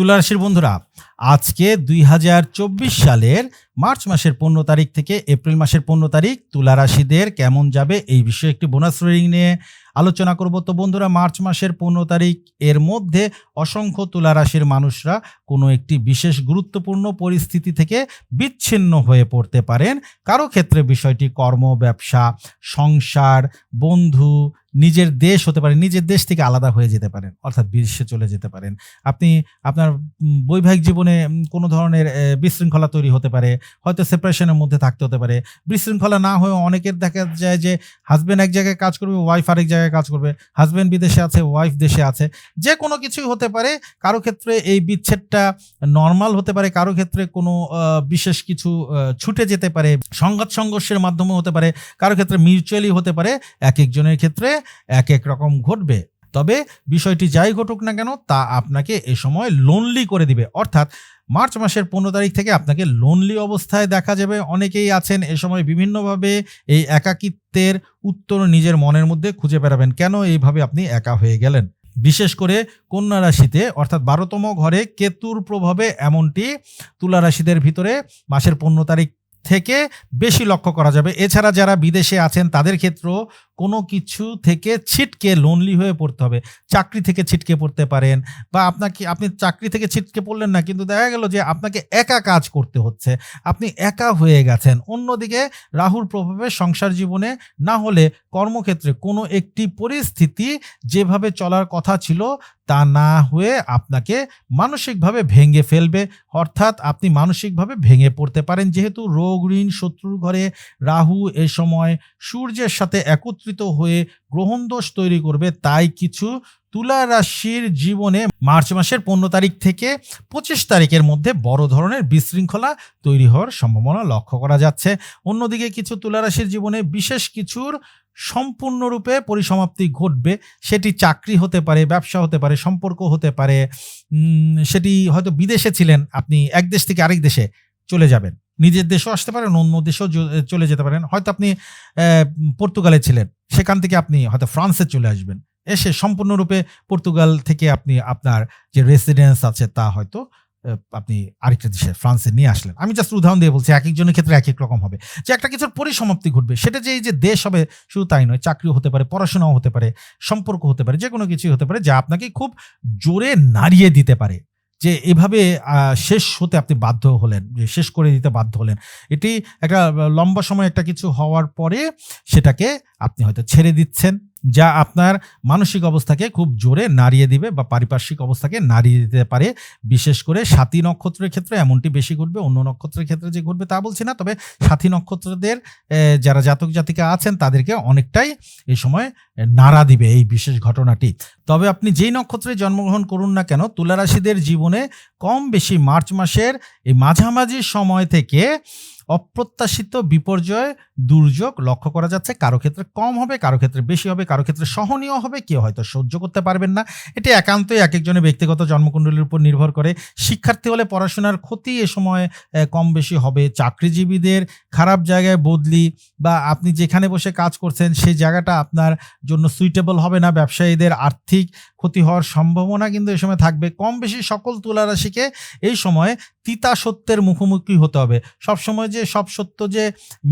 তুলারাশির বন্ধুরা, আজকে দুই হাজার চব্বিশ সালের মার্চ মাসের পনেরো তারিখ থেকে এপ্রিল মাসের পনেরো তারিখ তুলা রাশিদের কেমন যাবে এই বিষয়ে একটি বোনাস রিডিং নিয়ে আলোচনা করব। তো বন্ধুরা, মার্চ মাসের পনেরো তারিখ এর মধ্যে অসংখ্য তুলারাশির মানুষরা কোনো একটি বিশেষ গুরুত্বপূর্ণ পরিস্থিতি থেকে বিচ্ছিন্ন হয়ে পড়তে পারেন। কারও ক্ষেত্রে বিষয়টি কর্ম, ব্যবসা, সংসার, বন্ধু নিজের দেশ হতে পারে নিজের দেশ থেকে আলাদা হয়ে যেতে পারেন, অর্থাৎ বিদেশে চলে যেতে পারেন। আপনি আপনার বৈবাহিক জীবনে কোনো ধরনের বিশৃঙ্খলা তৈরি হতে পারে, হয়তো সেপারেশনের মধ্যে থাকতে হতে পারে। বিশৃঙ্খলা না হয়ে অনেকের দেখা যায় যে হাজব্যান্ড এক জায়গায় কাজ করবে ওয়াইফ আরেক জায়গায় কাজ করবে হাজব্যান্ড বিদেশে আছে ওয়াইফ দেশে আছে। যে কোনো কিছুই হতে পারে, কারও ক্ষেত্রে এই বিচ্ছেদটা নর্মাল হতে পারে, কারও ক্ষেত্রে কোনো বিশেষ কিছু ছুটে যেতে পারে, সংঘাত সংঘর্ষের মাধ্যমে হতে পারে, কারও ক্ষেত্রে মিউচুয়ালি হতে পারে, এক একজনের ক্ষেত্রে এক এক রকম ঘটবে। তবে বিষয়টি যাই ঘটুক না কেন, তা আপনাকে এ সময় লোনলি করে দিবে। অর্থাৎ মার্চ মাসের পনেরো তারিখ থেকে আপনাকে লোনলি অবস্থায় দেখা যাবে। অনেকেই আছেন এ সময় বিভিন্নভাবে এই একাকিত্বের উত্তর নিজের মনের মধ্যে খুঁজে বেড়াবেন। কেন এইভাবে আপনি একা হয়ে গেলেন? বিশেষ করে কন্যা রাশিতে, অর্থাৎ বারোতম ঘরে কেতুর প্রভাবে এমনটি তুলা রাশিদের ভিতরে মাসের পনেরো তারিখ থেকে বেশি লক্ষ্য করা যাবে। এছাড়া যারা বিদেশে আছেন, তাদের ক্ষেত্রেও কোনো কিছু থেকে ছিটকে লোনলি হয়ে পড়তে হবে। চাকরি থেকে ছিটকে পড়তে পারেন বা আপনাকে, আপনি চাকরি থেকে ছিটকে পড়লেন না, কিন্তু দেখা গেল যে আপনাকে একা কাজ করতে হচ্ছে। আপনি একা হয়ে গেছেন। অন্যদিকে রাহুর প্রভাবে সংসার জীবনে না হলে কর্মক্ষেত্রে কোনো একটি পরিস্থিতি যেভাবে চলার কথা ছিল তা না হয়ে আপনাকে মানসিকভাবে ভেঙে ফেলবে। অর্থাৎ আপনি মানসিকভাবে ভেঙে পড়তে পারেন। যেহেতু রোগ, ঋণ, শত্রুর ঘরে রাহু এ সময় সূর্যের সাথে একত্রিত হয়ে গ্রহণ দোষ তৈরি করবে, তাই কিছু তুলা রাশির জীবনে মার্চ মাসের পনেরো তারিখ থেকে পঁচিশ তারিখের মধ্যে বড় ধরনের বিশৃঙ্খলা তৈরি হওয়ার সম্ভাবনা লক্ষ্য করা যাচ্ছে। অন্যদিকে কিছু তুলা রাশির জীবনে বিশেষ কিছুর সম্পূর্ণরূপে পরিসমাপ্তি ঘটবে, সেটি চাকরি হতে পারে, ব্যবসা হতে পারে, সম্পর্ক হতে পারে সেটি হয়তো বিদেশে ছিলেন আপনি, এক দেশ থেকে আরেক দেশে। চলে যাবেন। নিজের দেশেও আসতে পারেন, অন্য দেশেও চলে যেতে পারেন। হয়তো আপনি পর্তুগালে ছিলেন, সেখান থেকে আপনি হয়তো ফ্রান্সে চলে আসবেন। এসে সম্পূর্ণরূপে পর্তুগাল থেকে আপনি আপনার যে রেসিডেন্স আছে তা হয়তো আপনি আরেকটা দেশে, ফ্রান্সে নিয়ে আসলেন। আমি জাস্ট উদাহরণ দিয়ে বলছি এক একজনের ক্ষেত্রে এক এক রকম হবে। যে একটা কিছুর পরিসমাপ্তি ঘটবে, সেটা যে এই যে দেশ হবে, শুধু তাই নয়, চাকরিও হতে পারে, পড়াশোনাও হতে পারে, সম্পর্ক হতে পারে যে কোনো কিছুই হতে পারে, যা আপনাকে খুব জোরে নাড়িয়ে দিতে পারে। যে এভাবে শেষ হতে আপনি বাধ্য হলেন, যে শেষ করে দিতে বাধ্য হলেন। এটি একটা লম্বা সময় একটা কিছু হওয়ার পরে সেটাকে আপনি হয়তো ছেড়ে দিচ্ছেন। যা আপনার মানসিক অবস্থাকে খুব জোরে নাড়িয়ে দিবে বা পারিপার্শ্বিক অবস্থাকে নাড়িয়ে দিতে পারে। বিশেষ করে সাথী নক্ষত্রের ক্ষেত্রে এমনটি বেশি ঘটবে, অন্য নক্ষত্রের ক্ষেত্রে যে ঘটবে তা বলছি না। তবে সাথী নক্ষত্রদের যারা জাতক জাতিকা আছেন তাদেরকে অনেকটাই এই সময় নাড়া দিবে এই বিশেষ ঘটনাটি। তবে আপনি যেই নক্ষত্রে জন্মগ্রহণ করুন না কেন তুলা রাশিদের জীবনে কম বেশি মার্চ মাসের এই মাঝামাঝি সময় থেকে অপ্রত্যাশিত বিপর্যয় দুর্যোগ লক্ষ্য করা যাচ্ছে। কারও ক্ষেত্রে কম হবে, কারও ক্ষেত্রে বেশি হবে, কারও ক্ষেত্রে সহনীয় হবে, কেউ হয়তো সহ্য করতে পারবেন না। এটি একান্তই এক একজনের ব্যক্তিগত জন্মকুণ্ডলীর উপর নির্ভর করে। শিক্ষার্থী হলে পড়াশোনার ক্ষতি এ সময় কম বেশি হবে। চাকরিজীবীদের খারাপ জায়গায় বদলি বা আপনি যেখানে বসে কাজ করছেন সেই জায়গাটা আপনার জন্য সুইটেবল হবে না। ব্যবসায়ীদের আর্থিক ক্ষতি হওয়ার সম্ভাবনা কিন্তু এই সময় থাকবে। কম বেশি সকল তুলা রাশিকে এই সময় তিতা সত্যের মুখোমুখি হতে হবে। সবসময় যে সব সত্য যে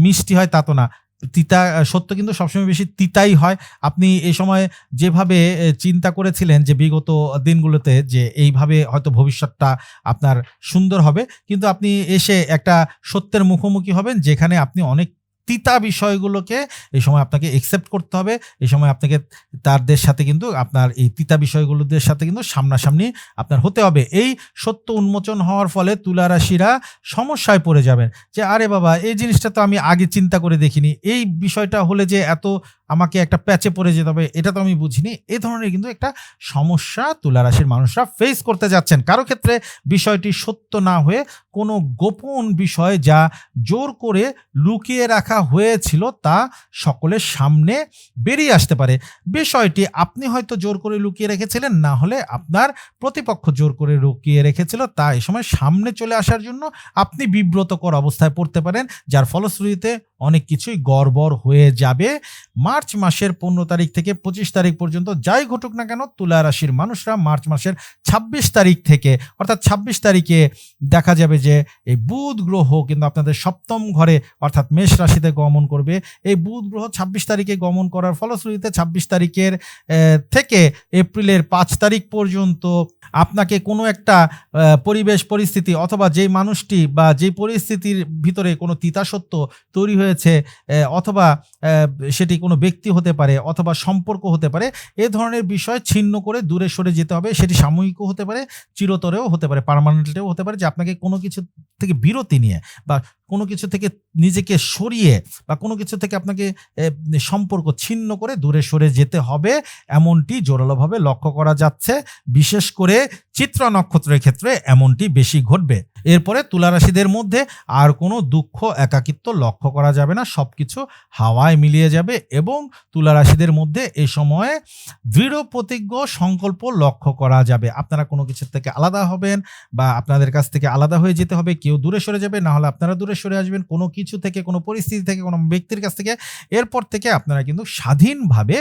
মিষ্টি হয় তা তো না। তিতা সত্য কিন্তু সবসময় বেশি তিতাই হয়। আপনি এই সময় যেভাবে চিন্তা করেছিলেন যে বিগত দিনগুলোতে যে এইভাবে হয়তো ভবিষ্যৎটা আপনার সুন্দর হবে, কিন্তু আপনি এসে একটা সত্যের মুখোমুখি হবেন, যেখানে আপনি অনেক তিতা বিষয়গুলোকে এই সময় আপনাকে একসেপ্ট করতে হবে। এই সময় আপনাকে তারদের সাথে কিন্তু আপনার এই তিতা বিষয়গুলোদের সাথে কিন্তু সামনাসামনি আপনার হতে হবে। এই সত্য উন্মোচন হওয়ার ফলে তুলা রাশিরা সমস্যায় পড়ে যাবেন। যে, আরে বাবা, এই জিনিসটা তো আমি আগে চিন্তা করে দেখিনি। এই বিষয়টা হলে যে এত আমাকে একটা প্যাচে পড়ে যেতে হবে, এটা তো আমি বুঝিনি। এ ধরনের কিন্তু একটা সমস্যা তুলা রাশির মানুষরা ফেস করতে যাচ্ছেন। কারও ক্ষেত্রে বিষয়টি সত্য না হয়ে কোনো গোপন বিষয় যা জোর করে লুকিয়ে রাখা হয়েছিল তা সকলের সামনে বেরিয়ে আসতে পারে। বিষয়টি আপনি হয়তো জোর করে লুকিয়ে রেখেছিলেন, না হলে আপনার প্রতিপক্ষ জোর করে লুকিয়ে রেখেছিল, তা এ সময় সামনে চলে আসার জন্য আপনি বিব্রতকর অবস্থায় পড়তে পারেন, যার ফলশ্রুতিতে অনেক কিছুই গড়বড় হয়ে যাবে। মার্চ মাসের পনেরো তারিখ থেকে পঁচিশ তারিখ পর্যন্ত যাই ঘটুক না কেন তুলা রাশির মানুষরা মার্চ মাসের ছাব্বিশ তারিখ থেকে, অর্থাৎ ছাব্বিশ তারিখে দেখা যাবে যে এই বুধ গ্রহ কিন্তু আপনাদের সপ্তম ঘরে, অর্থাৎ মেষ রাশিতে গমন করবে। এই বুধ গ্রহ ছাব্বিশ তারিখে গমন করার ফলশ্রুতিতে ছাব্বিশ তারিখের থেকে এপ্রিলের পাঁচ তারিখ পর্যন্ত আপনাকে কোনো একটা পরিবেশ, পরিস্থিতি অথবা যেই মানুষটি বা যেই পরিস্থিতির ভিতরে কোনো তিতাসত্য তৈরি হয়েছে অথবা সেটি কোনো ব্যক্তি হতে পারে অথবা সম্পর্ক হতে পারে, এ ধরনের বিষয় ছিন্ন করে দূরে সরে যেতে হবে। সেটি সাময়িকও হতে পারে, চিরতরেও হতে পারে পার্মানেন্টেও হতে পারে। যে আপনাকে কোনো কিছু থেকে বিরতি নিয়ে বা কোনো কিছু থেকে নিজেকে সরিয়ে বা কোনো কিছু থেকে আপনাকে সম্পর্ক ছিন্ন করে দূরে সরে যেতে হবে, এমনটি জোরালোভাবে লক্ষ্য করা যাচ্ছে। বিশেষ করে চিত্রা নক্ষত্রের ক্ষেত্রে এমনটি বেশি ঘটবে। এরপরে তুলা রাশিদের মধ্যে আর কোনো দুঃখ, একাকিত্ব লক্ষ্য করা যাবে না। সব কিছু হাওয়ায় মিলিয়ে যাবে এবং তুলা রাশিদের মধ্যে এই সময়ে দৃঢ় প্রতিজ্ঞ, সংকল্প লক্ষ্য করা যাবে। আপনারা কোনো কিছুর থেকে আলাদা হবেন বা আপনাদের কাছ থেকে আলাদা হয়ে যেতে হবে, কেউ দূরে সরে যাবে, না হলে আপনারা দূরে সরে আসবেন। কোনো কিছু থেকে, কোনো পরিস্থিতি থেকে, কোনো ব্যক্তির কাছ থেকে। এরপর থেকে আপনারা কিন্তু স্বাধীনভাবে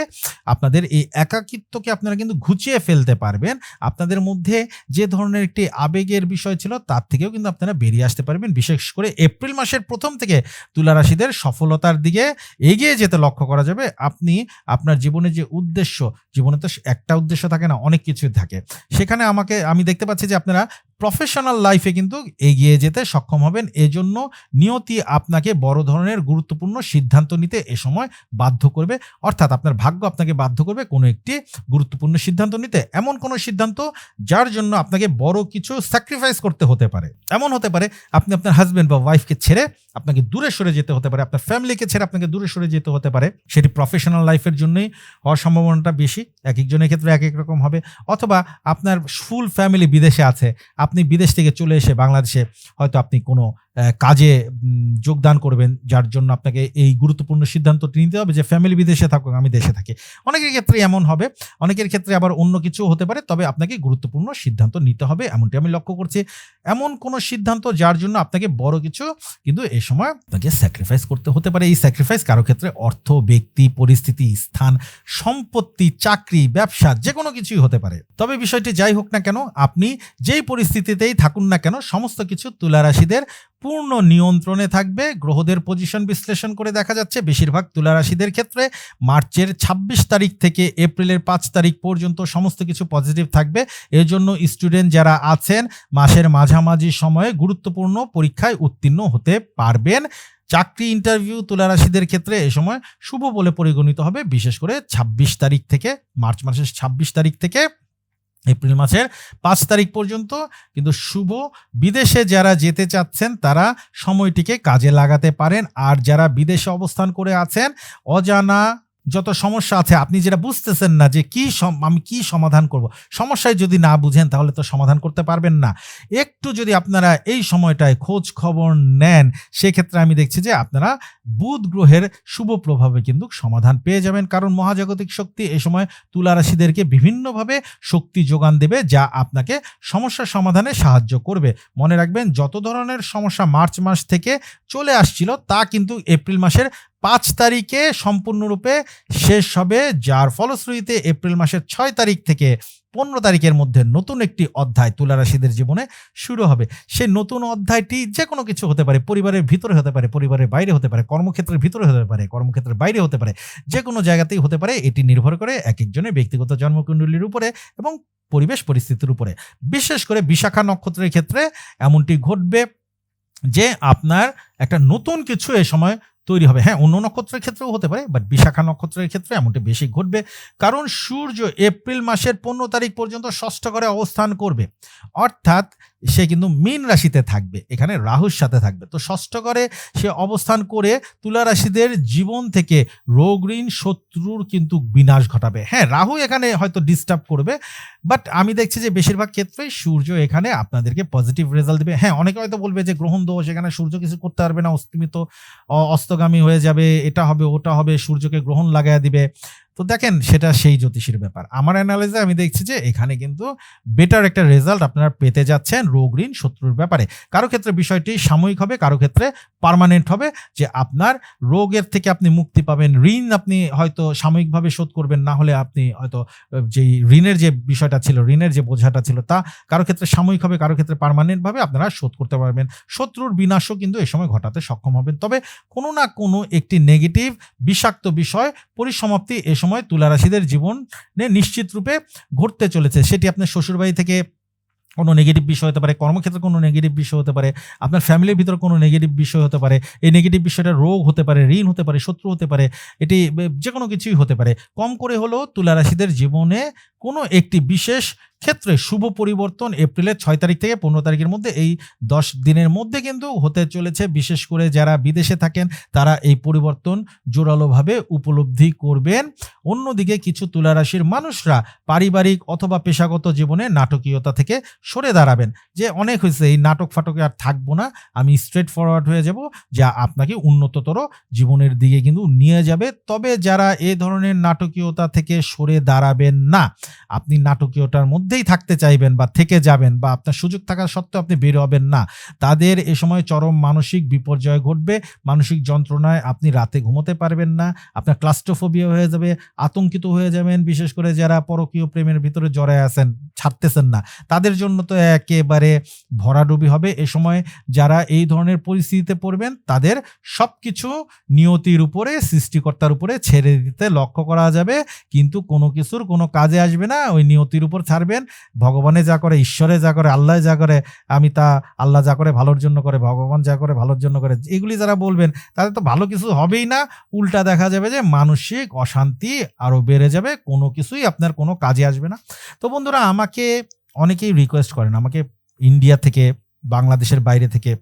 আপনাদের এই একাকিত্বকে আপনারা কিন্তু ঘুচিয়ে ফেলতে পারবেন। আপনাদের মধ্যে যে ধরনের একটি আবেগের বিষয় ছিল, তার থেকেও কিন্তু আপনারা বেরিয়ে আসতে পারবেন। বিশেষ করে এপ্রিল মাসের প্রথম থেকে তুলারাশিদের সফলতার দিকে এগিয়ে যেতে লক্ষ্য করা যাবে। আপনি আপনার জীবনে যে উদ্দেশ্য, জীবনে তো একটা উদ্দেশ্য থাকে না, অনেক কিছুই থাকে। সেখানে আমাকে, আমি দেখতে পাচ্ছি যে আপনারা প্রফেশনাল লাইফে কিন্তু এগিয়ে যেতে সক্ষম হবেন। এজন্য নিয়তি আপনাকে বড় ধরনের গুরুত্বপূর্ণ সিদ্ধান্ত নিতে এ সময় বাধ্য করবে। অর্থাৎ আপনার ভাগ্য আপনাকে বাধ্য করবে কোনো একটি গুরুত্বপূর্ণ সিদ্ধান্ত নিতে। এমন কোনো সিদ্ধান্ত যার জন্য আপনাকে বড় কিছু স্যাক্রিফাইস করতে হতে পারে। এমন হতে পারে আপনি আপনার হাজব্যান্ড বা ওয়াইফকে ছেড়ে আপনাকে দূরে সরে যেতে হতে পারে। আপনার ফ্যামিলিকে ছেড়ে আপনাকে দূরে সরে যেতে হতে পারে। সেটি প্রফেশনাল লাইফের জন্যই হওয়ার সম্ভাবনাটা বেশি। এক একজনের ক্ষেত্রে এক এক রকম হবে। অথবা আপনার ফুল ফ্যামিলি বিদেশে আছে, আপনি বিদেশ থেকে চলে এসে বাংলাদেশে হয়তো আপনি কোনো কাজে যোগদান করবেন, যার জন্য আপনাকে এই গুরুত্বপূর্ণ সিদ্ধান্তটি নিতে হবে যে ফ্যামিলি বিদেশে থাকুক, আমি দেশে থাকি। অনেকের ক্ষেত্রে এমন হবে, অনেকের ক্ষেত্রে আবার অন্য কিছু হতে পারে, তবে আপনাকে গুরুত্বপূর্ণ সিদ্ধান্ত নিতে হবে, এমনটি আমি লক্ষ্য করছি। এমন কোনো সিদ্ধান্ত যার জন্য আপনাকে বড় কিছু কিন্তু এ সময় আপনাকে স্যাক্রিফাইস করতে হতে পারে। এই স্যাক্রিফাইস কারও ক্ষেত্রে অর্থ, ব্যক্তি, পরিস্থিতি, স্থান, সম্পত্তি, চাকরি, ব্যবসা, যে কোনো কিছুই হতে পারে। তবে বিষয়টি যাই হোক না কেন, আপনি যেই পরিস্থিতিতেই থাকুন না কেন, সমস্ত কিছু তুলা রাশিদের পূর্ণ নিয়ন্ত্রণে থাকবে। গ্রহদের পজিশন বিশ্লেষণ করে দেখা যাচ্ছে, বেশিরভাগ তুলারাশিদের ক্ষেত্রে মার্চের ২৬ তারিখ থেকে এপ্রিলের পাঁচ তারিখ পর্যন্ত সমস্ত কিছু পজিটিভ থাকবে। এজন্য স্টুডেন্ট যারা আছেন, মাসের মাঝামাঝি সময়ে গুরুত্বপূর্ণ পরীক্ষায় উত্তীর্ণ হতে পারবেন। চাকরি ইন্টারভিউ তুলারাশিদের ক্ষেত্রে এ সময় শুভ বলে পরিগণিত হবে, বিশেষ করে ২৬ তারিখ থেকে, মার্চ মাসের ২৬ তারিখ থেকে। এপ্রিল মাসের পাঁচ তারিখ পর্যন্ত। কিন্তু শুভ বিদেশে যারা যেতে চাচ্ছেন, তারা সময়টিকে কাজে লাগাতে পারেন। আর যারা বিদেশে অবস্থান করে আছেন, অজানা যত সমস্যা আছে, আপনি যেটা বুঝতেছেন না যে কি আমি কি সমাধান করব, সমস্যায় যদি না বুঝেন তাহলে তো সমাধান করতে পারবেন না। একটু যদি আপনারা এই সময়টায় খোঁজ খবর নেন, সেক্ষেত্রে আমি দেখছি যে আপনারা বুধ গ্রহের শুভ প্রভাবে কিন্তু সমাধান পেয়ে যাবেন। কারণ মহাজাগতিক শক্তি এই সময় তুলারাশিদেরকে বিভিন্নভাবে শক্তি যোগান দেবে, যা আপনাকে সমস্যা সমাধানে সাহায্য করবে। মনে রাখবেন, যত ধরনের সমস্যা মার্চ মাস থেকে চলে আসছিল, তা কিন্তু এপ্রিল মাসের পাঁচ তারিখে সম্পূর্ণরূপে শেষ হবে, যার ফলশ্রুতিতে এপ্রিল মাসের ছয় তারিখ থেকে পনেরো তারিখের মধ্যে নতুন একটি অধ্যায় তুলা রাশিদের জীবনে শুরু হবে। সেই নতুন অধ্যায়টি যে কোনো কিছু হতে পারে, পরিবারের ভিতরে হতে পারে, পরিবারের বাইরে হতে পারে, কর্মক্ষেত্রের ভিতরে হতে পারে, কর্মক্ষেত্রের বাইরে হতে পারে যে কোনো জায়গাতেই হতে পারে, এটি নির্ভর করে এক একজনের ব্যক্তিগত জন্মকুণ্ডলীর উপরে এবং পরিবেশ পরিস্থিতির উপরে। বিশেষ করে বিশাখা নক্ষত্রের ক্ষেত্রে এমনটি ঘটবে যে আপনার একটা নতুন কিছু এ সময় তৈরি হবে। হ্যাঁ অন্য নক্ষত্রের ক্ষেত্রেও হতে পারে বাট বিশাখা নক্ষত্রের ক্ষেত্রে এমনটি বেশি ঘটবে। কারণ সূর্য এপ্রিল মাসের পনেরো তারিখ পর্যন্ত ষষ্ঠ ঘরে অবস্থান করবে। অর্থাৎ সে কিন্তু মীন রাশিতে থাকবে, এখানে রাহুর সাথে থাকবে। তো ষষ্ঠ ঘরে সে অবস্থান করে তুলা রাশিদের জীবন থেকে রোগ ঋণ, শত্রুর কিন্তু বিনাশ ঘটাবে। হ্যাঁ রাহু এখানে হয়তো ডিস্টার্ব করবে বাট আমি দেখছি যে বেশিরভাগ ক্ষেত্রেই সূর্য এখানে আপনাদেরকে পজিটিভ রেজাল্ট দেবে। হ্যাঁ অনেকে হয়তো বলবে যে গ্রহণ দোষ, এখানে সূর্য কিছু করতে পারবে না, অস্তিমিত অস্তগামী হয়ে যাবে, এটা হবে, ওটা হবে, সূর্যকে গ্রহণ লাগায় দিবে। তো দেখেন, সেটা সেই জ্যোতিষীর ব্যাপার। আমার অ্যানালাইজে আমি দেখছি যে এখানে কিন্তু বেটার একটা রেজাল্ট আপনারা পেতে যাচ্ছেন রোগ ঋণ, শত্রুর ব্যাপারে। কারও ক্ষেত্রে বিষয়টি সাময়িক হবে, কারও ক্ষেত্রে পার্মানেন্ট হবে, যে আপনার রোগের থেকে আপনি মুক্তি পাবেন। ঋণ আপনি হয়তো সাময়িকভাবে শোধ করবেন, না হলে আপনি হয়তো যেই ঋণের যে বিষয়টা ছিল, ঋণের যে বোঝাটা ছিল, তা কারও ক্ষেত্রে সাময়িক হবে, কারও ক্ষেত্রে পার্মানেন্ট ভাবে আপনারা শোধ করতে পারবেন। শত্রুর বিনাশও কিন্তু এ সময় ঘটাতে সক্ষম হবেন। তবে কোনো না কোনো একটি নেগেটিভ বিষাক্ত বিষয়, পরিসমাপ্তি এ সময় তুলারাশিদের জীবনে নিশ্চিত রূপে ঘটতে চলেছে। সেটি আপনার শ্বশুরবাড়ি থেকে কোনো নেগেটিভ বিষয় হতে পারে, কর্মক্ষেত্রে কোনো নেগেটিভ বিষয় হতে পারে, আপনার ফ্যামিলির ভিতর কোনো নেগেটিভ বিষয় হতে পারে, এই নেগেটিভ বিষয়টা রোগ হতে পারে, ঋণ হতে পারে, শত্রু হতে পারে, এটি যে কোনো কিছুই হতে পারে। কম করে হলেও তুলারাশিদের জীবনে কোনো একটি বিশেষ ক্ষেত্রে শুভ পরিবর্তন এপ্রিলের ছয় তারিখ থেকে পনেরো তারিখের মধ্যে, এই দশ দিনের মধ্যে কিন্তু হতে চলেছে। বিশেষ করে যারা বিদেশে থাকেন, তারা এই পরিবর্তন জোরালোভাবে উপলব্ধি করবেন। অন্যদিকে কিছু তুলারাশির মানুষরা পারিবারিক অথবা পেশাগত জীবনে নাটকীয়তা থেকে সরে দাঁড়াবেন, যে অনেক হয়েছে, এই নাটক ফাটকে আর থাকব না, আমি স্ট্রেট ফরওয়ার্ড হয়ে যাব, যা আপনাকে উন্নততর জীবনের দিকে কিন্তু নিয়ে যাবে। তবে যারা এ ধরনের নাটকীয়তা থেকে সরে দাঁড়াবেন না, আপনি নাটকীয়তার মধ্যেই থাকতে চাইবেন বা থেকে যাবেন বা আপনার সুযোগ থাকা সত্ত্বেও আপনি বের হবেন না। তাদের এ সময় চরম মানসিক বিপর্যয় ঘটবে, মানসিক যন্ত্রণায় আপনি রাতে ঘুমোতে পারবেন না, আপনার ক্লাস্টোফোবিয়া হয়ে যাবে, আতঙ্কিত হয়ে যাবেন, বিশেষ করে যারা পরকীয় প্রেমের ভিতরে জড়ায় আছেন, ছাড়তেছেন না। তাদের জন্য তো একেবারে ভরাডুবি হবে। এ সময় যারা এই ধরনের পরিস্থিতিতে পড়বেন, তাদের সব কিছু নিয়তির উপরে, সৃষ্টিকর্তার উপরে ছেড়ে দিতে লক্ষ্য করা যাবে। কিন্তু কোনো কিছুর কোনো কাজে আসবে না, ওই নিয়তির উপর ছাড়বেন ভগবানে যা করে, ঈশ্বরে যা করে, আল্লাহ যা করে, আমি তা আল্লাহ যা করে ভালোর জন্য করে, ভগবান যা করে ভালোর জন্য করে, এগুলি যারা বলবেন, তাদের তো ভালো কিছু হবেই না। উল্টা দেখা যাবে যে মানসিক অশান্তি আরও বেড়ে যাবে, কোনো কিছুই আপনার কোনো কাজে আসবে না। তো বন্ধুরা, আমাকে অনেকেই রিকোয়েস্ট করেন, আমাকে ইন্ডিয়া থেকে, বাংলাদেশের বাইরে থেকে,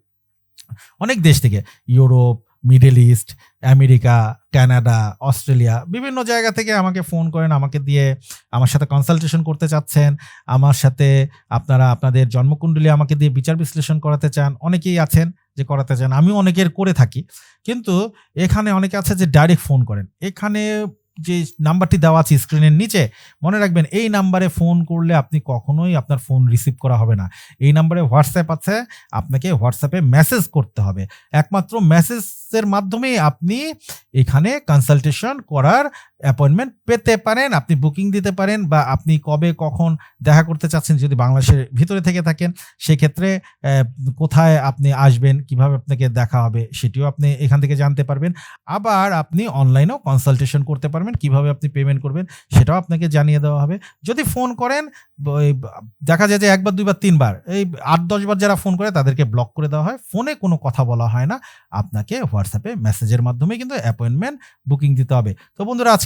অনেক দেশ থেকে Europe Middle East, America, Canada, Australia বিভিন্ন জায়গা থেকে আমাকে ফোন করেন, আমাকে দিয়ে আমার সাথে কনসালটেশন করতে চাচ্ছেন। আমার সাথে আপনারা, আপনাদের জন্মকুণ্ডলী আমাকে দিয়ে বিচার বিশ্লেষণ করাতে চান। অনেকেই আছেন যে করাতে চান আমি অনেকের করে থাকি। কিন্তু এখানে অনেকে আছে যে ডাইরেক্ট ফোন করেন। এখানে যে নাম্বারটি দেওয়া আছে স্ক্রিনের নিচে, মনে রাখবেন এই নাম্বারে ফোন করলে আপনি কখনোই আপনার ফোন রিসিভ করা হবে না। এই নাম্বারে হোয়াটসঅ্যাপ আছে, আপনাকে হোয়াটসঅ্যাপে মেসেজ করতে হবে। একমাত্র মেসেজের মাধ্যমেই আপনি এখানে কনসালটেশন করার অ্যাপয়েন্টমেন্ট পেতে পারেন, আপনি বুকিং দিতে পারেন বা আপনি কবে কখন দেখা করতে চাচ্ছেন যদি বাংলাদেশের ভিতরে থেকে থাকেন, সেক্ষেত্রে কোথায় আপনি আসবেন, কীভাবে আপনাকে দেখা হবে সেটিও আপনি এখান থেকে জানতে পারবেন। আবার আপনি অনলাইনেও কনসালটেশন করতে পারবেন, কীভাবে আপনি পেমেন্ট করবেন সেটাও আপনাকে জানিয়ে দেওয়া হবে। যদি ফোন করেন দেখা যায় যে একবার, দুইবার, তিনবার, এই আট দশবার যারা ফোন করে তাদেরকে ব্লক করে দেওয়া হয়, ফোনে কোনো কথা বলা হয় না। আপনাকে হোয়াটসঅ্যাপে, মেসেজের মাধ্যমে কিন্তু অ্যাপয়েন্টমেন্ট বুকিং দিতে হবে। তো বন্ধুরা, আজকে